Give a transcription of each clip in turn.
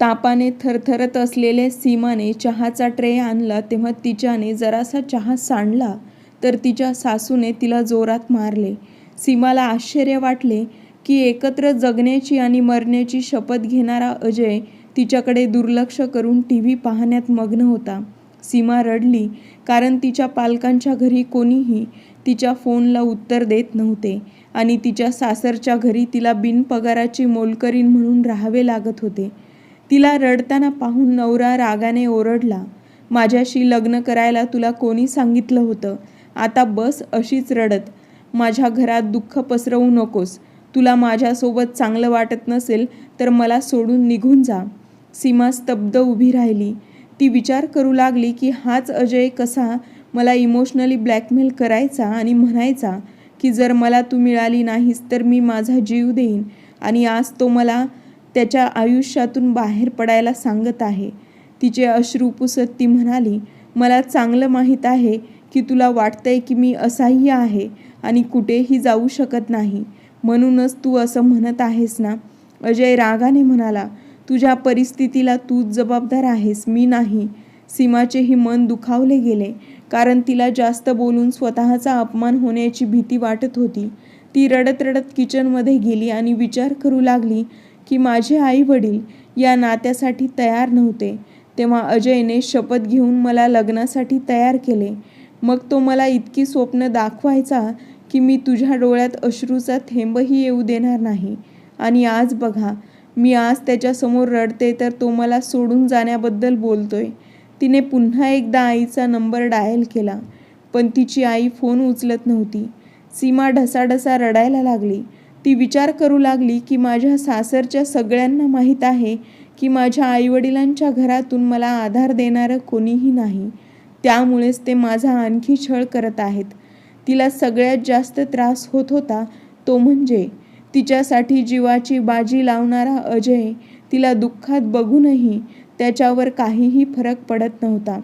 तापाने थरथरत असलेल्या सीमाने चहाचा ट्रे आणला तेव्हा तिच्याने जरासा चहा सांडला तर तिच्या सासूने तिला जोरात मारले. सीमाला आश्चर्य वाटले की एकत्र जगण्याची आणि मरण्याची शपथ घेणारा अजय तिच्याकडे दुर्लक्ष करून टी व्ही पाहण्यात मग्न होता. सीमा रडली कारण तिच्या पालकांच्या घरी कोणीही तिच्या फोनला उत्तर देत नव्हते आणि तिच्या सासरच्या घरी तिला बिनपगाराची मोलकरीण म्हणून राहावे लागत होते. तिला रडताना पाहून नवरा रागाने ओरडला माझ्याशी लग्न करायला तुला कोणी सांगितलं होतं? आता बस अशीच रडत. माझ्या घरात दुःख पसरवू नकोस. तुला माझ्यासोबत चांगलं वाटत नसेल तर मला सोडून निघून जा. सीमा स्तब्ध उभी राहिली. ती विचार करू लागली की हाच अजय कसा मला इमोशनली ब्लॅकमेल करायचा आणि म्हणायचा की जर मला तू मिळाली नाहीस तर मी माझा जीव देईन आणि आज तो मला त्याच्या आयुष्यातून बाहेर पडायला सांगत आहे. तिचे अश्रू पुसत ती म्हणाली मला चांगलं माहीत आहे की तुला वाटतंय की मी असह्य आहे आणि कुठेही जाऊ शकत नाही. म्हणूनच तू असं म्हणत आहेस ना? अजय रागाने म्हणाला तुझ्या परिस्थितीला तूच जबाबदार आहेस मी नाही. सीमाचेही मन दुखावले गेले कारण तिला जास्त बोलून स्वतःचा अपमान होण्याची भीती वाटत होती. ती रडत रडत किचनमध्ये गेली आणि विचार करू लागली की माझे आई वडील या नात्यासाठी तयार नव्हते. तेव्हा अजयने शपथ घेऊन मला लग्नासाठी तयार केले. मग तो मला इतकी स्वप्न दाखवायचा की मी तुझ्या डोळ्यात अश्रूचा थेंबही येऊ देणार नाही. आणि आज बघा मी आज त्याच्यासमोर रडते तर तो मला सोडून जाण्याबद्दल बोलतोय. तिने पुन्हा एकदा आईचा नंबर डायल केला पण तिची आई फोन उचलत नव्हती. सीमा ढसाढसा रडायला लागली. ती विचार करू लागली की माझ्या सासरच्या सगळ्यांना माहीत आहे की माझ्या आईवडिलांच्या घरातून मला आधार देणारं कोणीही नाही. त्यामुळेच ते माझा आणखी छळ करत आहेत. तिला सगळ्यात जास्त त्रास होत होता तो म्हणजे तिच्यासाठी जीवाची बाजी लावणारा अजय तिला दुःखात बघूनही त्याच्यावर काहीही फरक पडत नव्हता.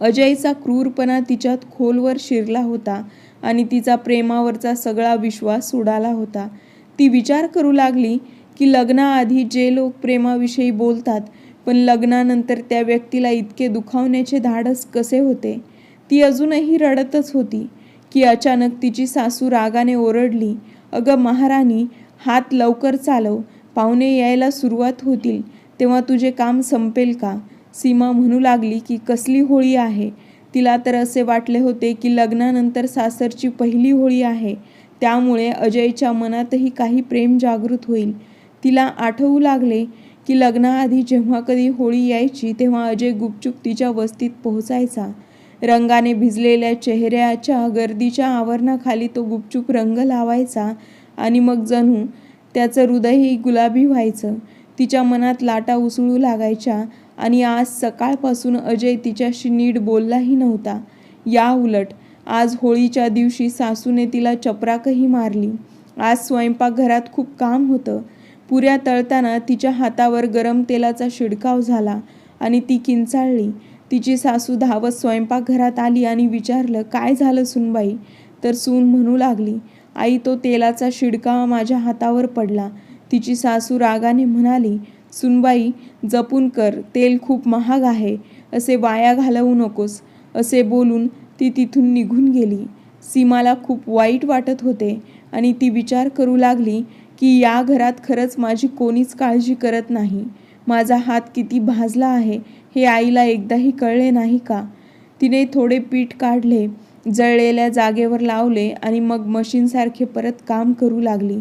अजयचा क्रूरपणा तिच्यात खोलवर शिरला होता आणि तिचा प्रेमावरचा सगळा विश्वास उडाला होता. ती विचार करू लागली की लग्नाआधी जे लोक प्रेमाविषयी बोलतात पण लग्नानंतर त्या व्यक्तीला इतके दुखावण्याचे धाडस कसे होते? ती अजूनही रडतच होती की अचानक तिची सासू रागाने ओरडली अगं महाराणी हात लवकर चालव पाहुणे यायला सुरुवात होतील तेव्हा तुझे काम संपेल का? सीमा म्हणू लागली की कसली होळी आहे? तिला तर असे वाटले होते की लग्नानंतर सासरची पहिली होळी आहे. त्यामुळे अजयच्या मनातही काही प्रेम जागृत होईल. तिला आठवू लागले की लग्नाआधी जेव्हा कधी होळी यायची तेव्हा अजय गुपचूप तिच्या वस्तीत पोहोचायचा. रंगाने भिजलेल्या चेहऱ्याच्या गर्दीच्या आवरणाखाली तो गुपचूप रंग लावायचा आणि मग जणू त्याचं हृदयही गुलाबी व्हायचं. तिच्या मनात लाटा उसळू लागायच्या आणि आज सकाळपासून अजय तिच्याशी नीट बोललाही नव्हता. या उलट आज होळीच्या दिवशी सासूने तिला चपराकही मारली. आज स्वयंपाकघरात खूप काम होतं. पुऱ्या तळताना तिच्या हातावर गरम तेलाचा शिडकाव झाला आणि ती किंचाळली. तिची सासू धावत स्वयंपाकघरात आली आणि विचारलं काय झालं सुनबाई? तर सून म्हणू लागली आई तो तेलाचा शिडकाव माझ्या हातावर पडला. तिची सासू रागाने म्हणाली सुनबाई जपून कर तेल खूप महाग आहे. असे वाया घालवू नकोस. असे बोलून ती तिथून निघून गेली. सीमाला खूप वाईट वाटत होते आणि ती विचार करू लागली की या घरात खरंच माझी कोणीच काळजी करत नाही. माझा हात किती भाजला आहे हे आईला एकदाही कळले नाही का? तिने थोडे पीठ काढले जळलेल्या जागेवर लावले आणि मग मशीनसारखे परत काम करू लागली.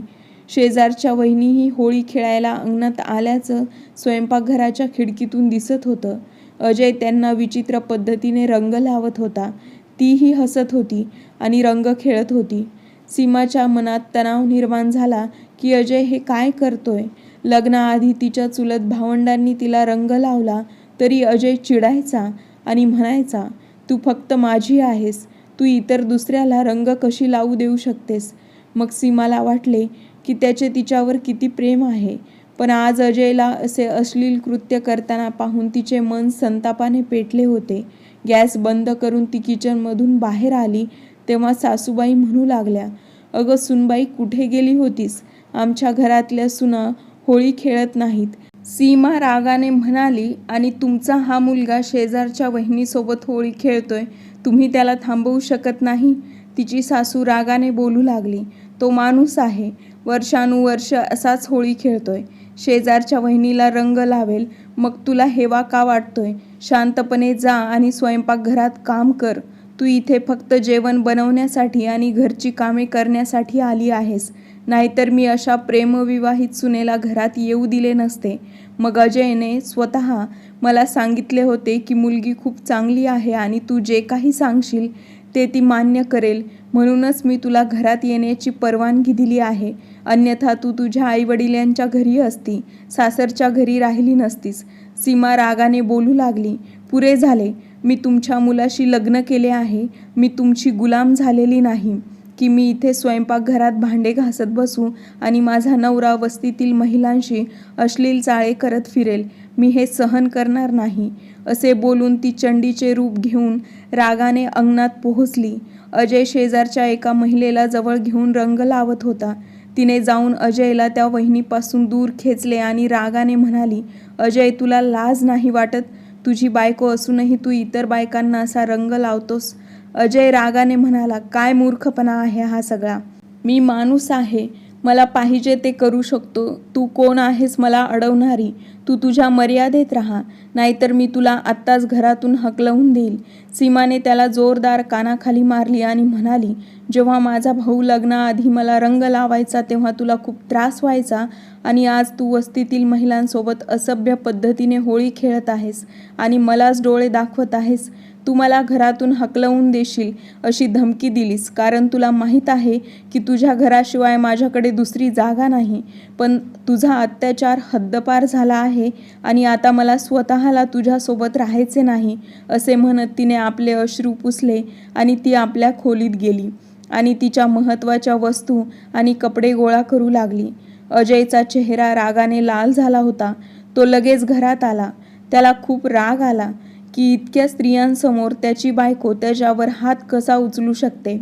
शेजारच्या वहिनीही होळी खेळायला अंगणात आल्याचं स्वयंपाकघराच्या खिडकीतून दिसत होतं. अजय त्यांना विचित्र पद्धतीने रंग लावत होता. तीही हसत होती आणि रंग खेळत होती. सीमाच्या मनात तणाव निर्माण झाला की अजय हे काय करतोय? लग्नाआधी तिच्या चुलत भावंडांनी तिला रंग लावला तरी अजय चिडायचा आणि म्हणायचा तू फक्त माझी आहेस. तू इतर दुसऱ्याला रंग कशी लावू देऊ शकतेस? मग सीमाला वाटले की त्याचे तिच्यावर किती प्रेम आहे. पण आज अजयला असे अश्लील कृत्य करताना पाहून तिचे मन संतापाने पेटले होते. गॅस बंद करून ती किचनमधून बाहेर आली तेव्हा सासूबाई म्हणू लागल्या अगं सुनबाई कुठे गेली होतीस? आमच्या घरातल्या सुना होळी खेळत नाहीत. सीमा रागाने म्हणाली आणि तुमचा हा मुलगा शेजारच्या वहिनीसोबत होळी खेळतोय तुम्ही त्याला थांबवू शकत नाही? तिची सासू रागाने बोलू लागली तो माणूस आहे वर्षानुवर्ष असाच होळी खेळतोय. शेजारच्या वहिनीला रंग लावेल मग तुला हेवा का वाटतोय? शांतपणे जा आणि स्वयंपाकघरात काम कर. तू इथे फक्त जेवण बनवण्यासाठी आणि घरची कामे करण्यासाठी आली आहेस. नाहीतर मी अशा प्रेमविवाहित सुनेला घरात येऊ दिले नसते. मग अजयने स्वतः मला सांगितले होते की मुलगी खूप चांगली आहे आणि तू जे काही सांगशील ते ती मान्य करेल. म्हणूनच मी तुला घरात येण्याची परवानगी दिली आहे. अन्यथा तू तुझ्या आईवडिलांच्या घरी असती सासरच्या घरी राहिली नसतीस. सीमा रागाने बोलू लागली. पुरे झाले. मी तुमच्या मुलाशी लग्न केले आहे. मी तुमची गुलाम झालेली नाही. की मी इथे स्वयंपाकघरात भांडे घासत बसू आणि माझा नवरा वस्तीतील महिलांशी अश्लील चाळे करत फिरेल. मी हे सहन करणार नाही. असे बोलून ती चंडीचे रूप घेऊन रागाने अंगणात पोहोचली. अजय शेजारच्या एका महिलेला जवळ घेऊन रंग लावत होता. तिने जाऊन अजयला त्या वहिनीपासून दूर खेचले आणि रागाने म्हणाली अजय तुला लाज नाही वाटत? तुझी बायको असूनही तू इतर बायकांना असा रंग लावतोस. अजय रागाने म्हणाला काय मूर्खपणा आहे हा सगळा? मी माणूस आहे. मला पाहिजे ते करू शकतो. तू कोण आहेस मला अडवणारी? तू तुझ्या मर्यादेत राहा. नाहीतर मी तुला आत्ताच घरातून हकलवून देईल. सीमाने त्याला जोरदार कानाखाली मारली आणि म्हणाली जेव्हा माझा भाऊ लग्नाआधी मला रंग लावायचा तेव्हा तुला खूप त्रास व्हायचा आणि आज तू वस्तीतील महिलांसोबत असभ्य पद्धतीने होळी खेळत आहेस आणि मलाच डोळे दाखवत आहेस. तू मला घरातून हकलवून देशील अशी धमकी दिलीस. कारण तुला माहीत आहे की तुझ्या घराशिवाय माझ्याकडे दुसरी जागा नाही. पण तुझा अत्याचार हद्दपार झाला आहे आणि आता मला स्वतःला तुझ्यासोबत राहायचे नाही असे म्हणत तिने आपले अश्रू पुसले आणि ती आपल्या खोलीत गेली आणि तिच्या महत्त्वाच्या वस्तू आणि कपडे गोळा करू लागली. अजयचा चेहरा रागाने लाल झाला होता. तो लगेच घरात आला. त्याला खूप राग आला. की इतक्या स्त्रियांसमोर त्याची बायको त्याच्यावर हात कसा उचलू शकते?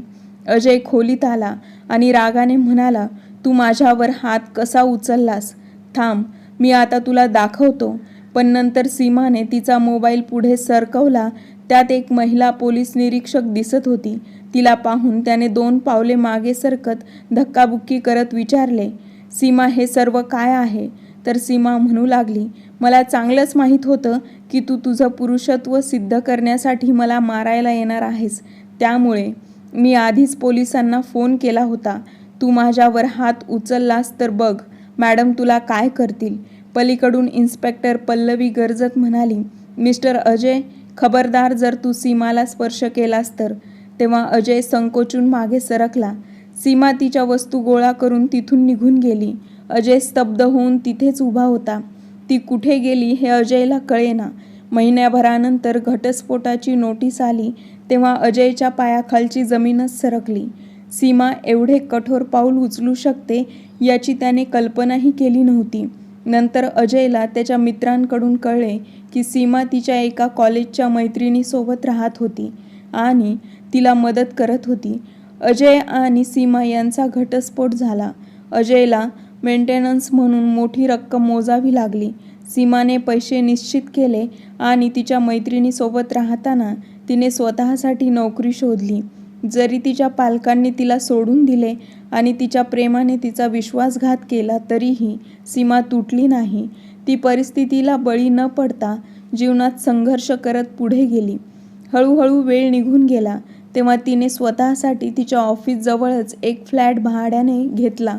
अजय खोलीत आला आणि रागाने म्हणाला तू माझ्यावर हात कसा उचललास? थांब मी आता तुला दाखवतो. पण नंतर सीमाने तिचा मोबाईल पुढे सरकवला. त्यात एक महिला पोलीस निरीक्षक दिसत होती. तिला पाहून त्याने दोन पावले मागे सरकत धक्काबुक्की करत विचारले सीमा हे सर्व काय आहे? तर सीमा म्हणू लागली मला चांगलंच माहीत होतं की तू तुझं पुरुषत्व सिद्ध करण्यासाठी मला मारायला येणार आहेस. त्यामुळे मी आधीच पोलिसांना फोन केला होता. तू माझ्यावर हात उचललास तर बघ मॅडम तुला काय करतील. पलीकडून इन्स्पेक्टर पल्लवी गरजत म्हणाली मिस्टर अजय खबरदार जर तू सीमाला स्पर्श केलास तर. तेव्हा अजय संकोचून मागे सरकला. सीमा तिच्या वस्तू गोळा करून तिथून निघून गेली. अजय स्तब्ध होऊन तिथेच उभा होता. ती कुठे गेली हे अजयला कळेना. महिन्याभरानंतर घटस्फोटाची नोटीस आली तेव्हा अजयच्या पायाखालची जमीनच सरकली. सीमा एवढे कठोर पाऊल उचलू शकते याची त्याने कल्पनाही केली नव्हती. नंतर अजयला त्याच्या मित्रांकडून कळले की सीमा तिच्या एका कॉलेजच्या मैत्रिणीसोबत राहत होती आणि तिला मदत करत होती. अजय आणि सीमा यांचा घटस्फोट झाला. अजयला मेंटेनन्स म्हणून मोठी रक्कम मोजावी लागली. सीमाने पैसे निश्चित केले आणि तिच्या मैत्रिणीसोबत राहताना तिने स्वतःसाठी नोकरी शोधली. जरी तिच्या पालकांनी तिला सोडून दिले आणि तिच्या प्रेमाने तिचा विश्वासघात केला तरीही सीमा तुटली नाही. ती परिस्थितीला बळी न पडता जीवनात संघर्ष करत पुढे गेली. हळूहळू वेळ निघून गेला तेव्हा तिने स्वतःसाठी तिच्या ऑफिसजवळच एक फ्लॅट भाड्याने घेतला.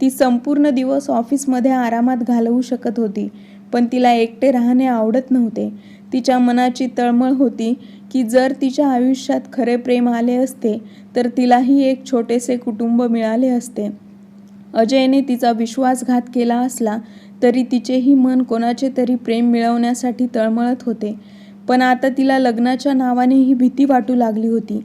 ती संपूर्ण दिवस ऑफिसमध्ये आरामात घालवू शकत होती पण तिला एकटे राहणे आवडत नव्हते. तिच्या मनाची तळमळ होती की जर तिच्या आयुष्यात खरे प्रेम आले असते तर तिलाही एक छोटेसे कुटुंब मिळाले असते. अजयने तिचा विश्वासघात केला असला तरी तिचेही मन कोणाचे तरी प्रेम मिळवण्यासाठी तळमळत होते पण आता तिला लग्नाच्या नावाने ही भीती वाटू लागली होती.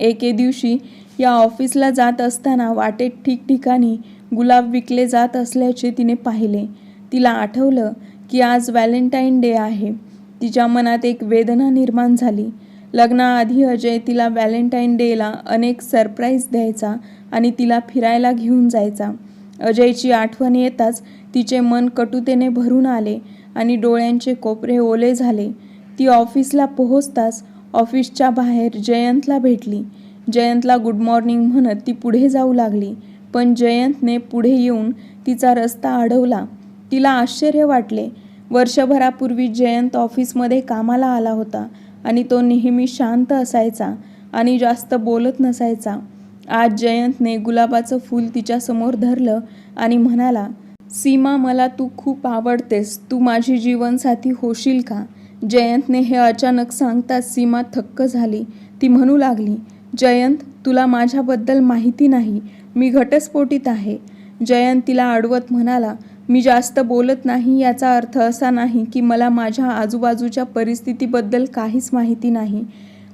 एके दिवशी या ऑफिसला जात असताना वाटेत ठिकठिकाणी गुलाब विकले जात असल्याचे तिने पाहिले. तिला आठवलं की आज व्हॅलेंटाईन डे आहे. तिच्या मनात एक वेदना निर्माण झाली. लग्नाआधी अजय तिला व्हॅलेंटाईन डेला अनेक सरप्राईज द्यायचा आणि तिला फिरायला घेऊन जायचा. अजयची आठवण येताच तिचे मन कटुतेने भरून आले आणि डोळ्यांचे कोपरे ओले झाले. ती ऑफिसला पोहोचताच ऑफिसच्या बाहेर जयंतला भेटली. जयंतला गुड मॉर्निंग म्हणत ती पुढे जाऊ लागली. पण जयंतने पुढे येऊन तिचा रस्ता अडवला. तिला आश्चर्य वाटले. वर्षभरापूर्वी जयंत ऑफिसमध्ये कामाला आला होता आणि तो नेहमी शांत असायचा आणि जास्त बोलत नसायचा. आज जयंतने गुलाबाचं फूल तिच्यासमोर धरलं आणि म्हणाला सीमा मला तू खूप आवडतेस. तू माझी जीवनसाथी होशील का? जयंतने हे अचानक सांगताच सीमा थक्क झाली. ती म्हणू लागली जयंत तुला माझ्याबद्दल माहिती नाही मी घटस्फोटीत आहे. जयंत तिला अडवत म्हणाला मी जास्त बोलत नाही याचा अर्थ असा नाही की मला माझ्या आजूबाजूच्या परिस्थितीबद्दल काहीच माहिती नाही.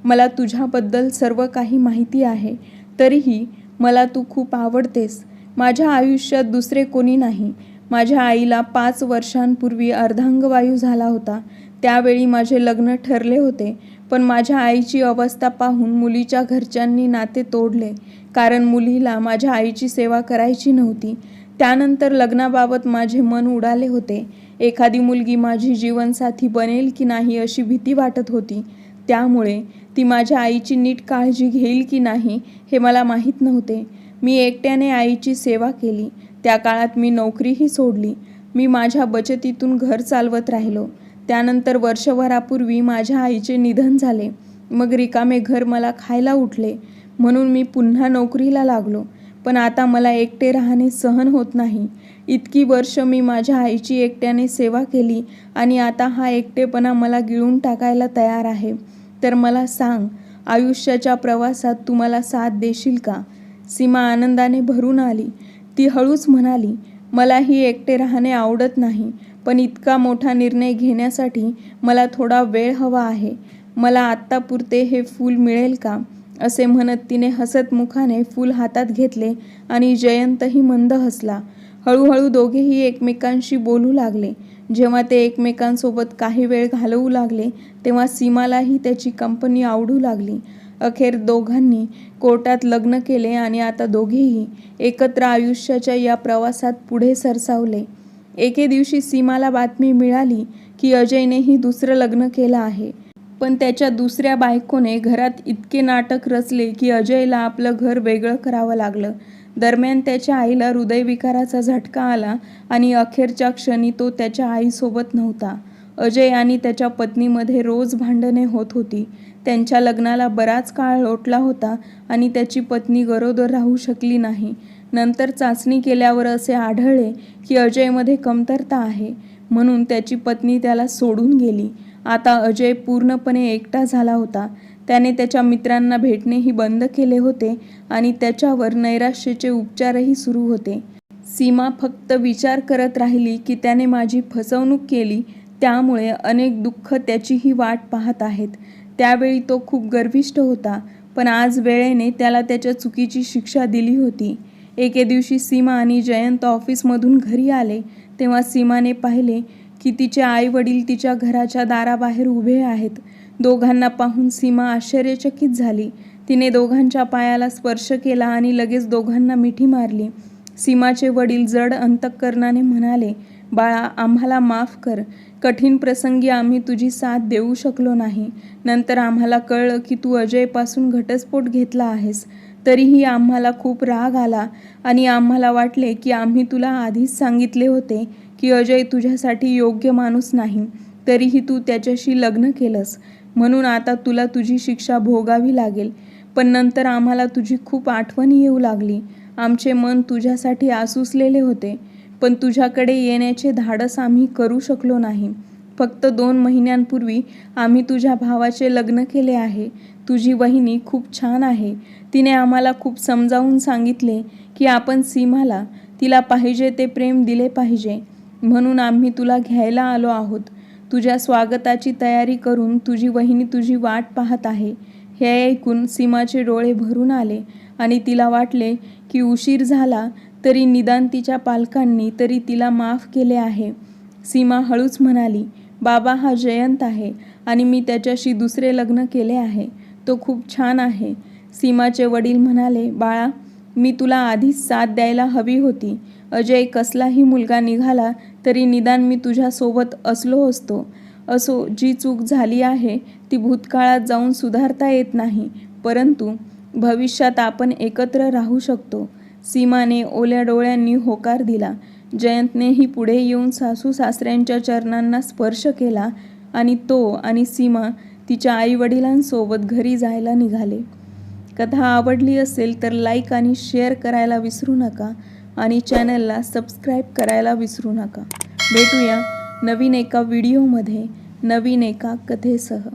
मला तुझ्याबद्दल सर्व काही माहिती आहे. तरीही मला तू खूप आवडतेस. माझ्या आयुष्यात दुसरे कोणी नाही. माझ्या आईला पाच वर्षांपूर्वी अर्धांगवायू झाला होता. त्यावेळी माझे लग्न ठरले होते. पण माझ्या आईची अवस्था पाहून मुलीच्या घरच्यांनी नाते तोडले. कारण मुलीला माझ्या आईची सेवा करायची नव्हती. त्यानंतर लग्नाबाबत माझे मन उडाले होते. एखादी मुलगी माझी जीवनसाथी बनेल की नाही अशी भीती वाटत होती. त्यामुळे ती माझ्या आईची नीट काळजी घेईल की नाही हे मला माहीत नव्हते. मी एकट्याने आईची सेवा केली. त्या काळात मी नोकरीही सोडली. मी माझ्या बचतीतून घर चालवत राहिलो. त्यानंतर वर्षभरापूर्वी माझ्या आईचे निधन झाले. मग रिकामे घर मला खायला उठले. म्हणून मी पुन्हा नोकरीला लागलो. पण आता मला एकटे राहणे सहन होत नाही. इतकी वर्ष मी माझ्या आईची एकट्याने सेवा केली आणि आता हा एकटेपणा मला गिळून टाकायला तयार आहे. तर मला सांग आयुष्याच्या प्रवासात तुम्हाला साथ देशील का? सीमा आनंदाने भरून आली. ती हळूच म्हणाली मलाही एकटे राहणे आवडत नाही. पण इतका मोठा निर्णय घेण्यासाठी मला थोडा वेळ हवा आहे. मला आत्तापुरते हे फूल मिळेल का? असे म्हणत तिने हसत मुखाने फूल हातात घेतले आणि जयंतही मंद हसला. हळूहळू दोघेही एकमेकांशी बोलू लागले. जेव्हा ते एकमेकांसोबत काही वेळ घालवू लागले तेव्हा सीमालाही त्याची कंपनी आवडू लागली. अखेर दोघांनी कोर्टात लग्न केले आणि आता दोघेही एकत्र आयुष्याच्या या प्रवासात पुढे सरसावले. एके दिवशी सीमाला बातमी मिळाली की अजयनेही दुसरं लग्न केलं आहे. पण त्याच्या दुसऱ्या बायकोने घरात इतके नाटक रचले की अजयला आपलं घर वेगळं करावं लागलं. दरम्यान त्याच्या आईला हृदयविकाराचा झटका आला आणि अखेरच्या क्षणी तो त्याच्या आईसोबत नव्हता. अजय आणि त्याच्या पत्नीमध्ये रोज भांडणे होत होती. त्यांच्या लग्नाला बराच काळ लोटला होता आणि त्याची पत्नी गरोदर राहू शकली नाही. नंतर चाचणी केल्यावर असे आढळले की अजयमध्ये कमतरता आहे. म्हणून त्याची पत्नी त्याला सोडून गेली. आता अजय पूर्णपणे एकटा झाला होता. त्याने त्याच्या मित्रांना भेटणेही बंद केले होते आणि त्याच्यावर नैराश्याचे उपचारही सुरू होते. सीमा फक्त विचार करत राहिली की त्याने माझी फसवणूक केली त्यामुळे अनेक दुःख त्याचीही वाट पाहत आहेत. त्यावेळी तो खूप गर्विष्ठ होता पण आज वेळेने त्याला त्याच्या चुकीची शिक्षा दिली होती. एके दिवशी सीमा आणि जयंत ऑफिसमधून घरी आले. तेव्हा सीमाने पाहिले की तिचे आई वडील तिच्या घराच्या दाराबाहेर उभे आहेत. दोघांना पाहून सीमा आश्चर्यचकित झाली. तिने दोघांच्या पायाला स्पर्श केला आणि लगेच दोघांना मिठी मारली. सीमाचे वडील जड अंतःकरणाने म्हणाले बाळा आम्हाला माफ कर. कठीण प्रसंगी आम्ही तुझी साथ देऊ शकलो नाही. नंतर आम्हाला कळलं की तू अजयपासून घटस्फोट घेतला आहेस. तरीही आम्हाला खूप राग आला आणि आम्हाला वाटले की आम्ही तुला आधीच सांगितले होते की अजय तुझ्यासाठी योग्य माणूस नाही तरीही तू त्याच्याशी लग्न केलंस. म्हणून आता तुला तुझी शिक्षा भोगावी लागेल. पण नंतर आम्हाला तुझी खूप आठवण येऊ लागली. आमचे मन तुझ्यासाठी आसुसलेले होते पण तुझ्याकडे येण्याचे धाडस आम्ही करू शकलो नाही. फक्त दोन महिन्यांपूर्वी आम्ही तुझ्या भावाचे लग्न केले आहे. तुझी वहिनी खूप छान आहे. तिने आम्हाला खूप समजावून सांगितले की आपण सीमाला तिला पाहिजे ते प्रेम दिले पाहिजे. म्हणून आम्ही तुला घ्यायला आलो आहोत. तुझ्या स्वागताची तयारी करून तुझी वहिनी तुझी वाट पाहत आहे. हे ऐकून सीमाचे डोळे भरून आले आणि तिला वाटले की उशीर झाला तरी निदान तिच्या पालकांनी तरी तिला माफ केले आहे. सीमा हळूच म्हणाली बाबा हा जयंत आहे आणि मी त्याच्याशी दुसरे लग्न केले आहे. तो खूप छान आहे. सीमाचे वडील म्हणाले बाळा मी तुला आधीच साथ द्यायला हवी होती. अजय कसलाही मुलगा निघाला तरी निदान मी तुझ्यासोबत असलो असतो. असो जी चूक झाली आहे ती भूतकाळात जाऊन सुधारता येत नाही. परंतु भविष्यात आपण एकत्र राहू शकतो. सीमाने ओल्या डोळ्यांनी होकार दिला. जयंतनेही पुढे येऊन सासू सासऱ्यांच्या चरणांना स्पर्श केला आणि तो आणि सीमा तिच्या आईवडिलांसोबत घरी जायला निघाले. कथा आवडली असेल तर लाईक आणि शेअर करायला विसरू नका आणि चॅनलला सबस्क्राईब करायला विसरू नका. भेटूया नवीन एका व्हिडिओमध्ये नवीन एका कथेसह.